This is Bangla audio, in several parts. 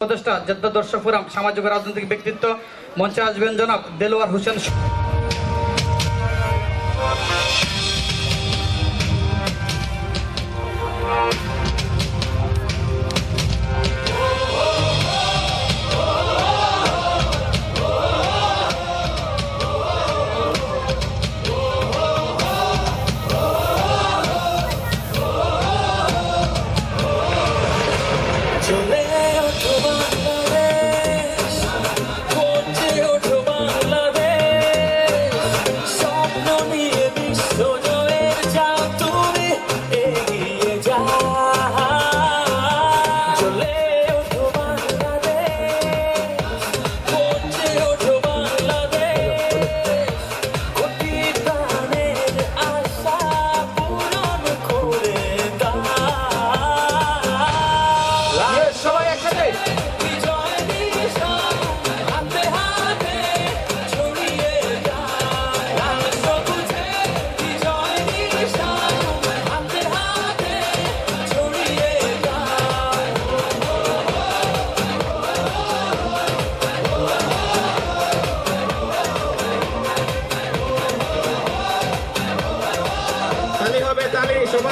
উপদেষ্টা জেদ্দা দর্শক ফোরাম সামাজিক রাজনৈতিক ব্যক্তিত্ব মঞ্চে আসবেন জনাব Delwar Hossain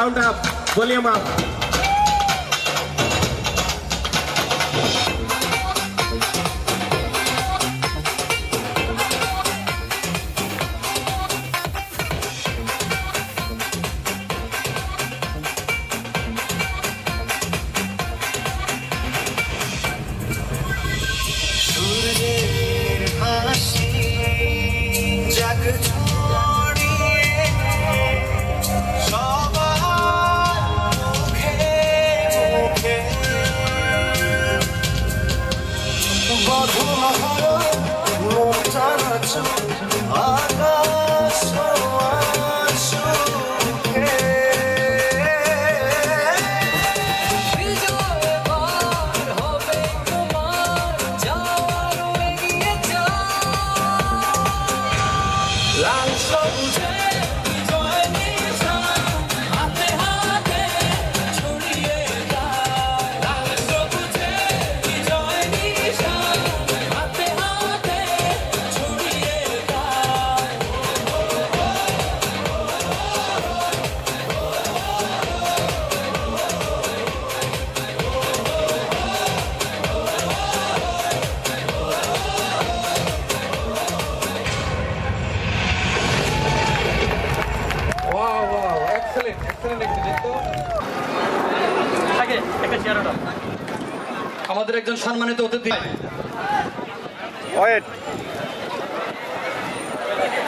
round up, volume up. Thank you. আমাদের একজন সম্মানিত অতিথি।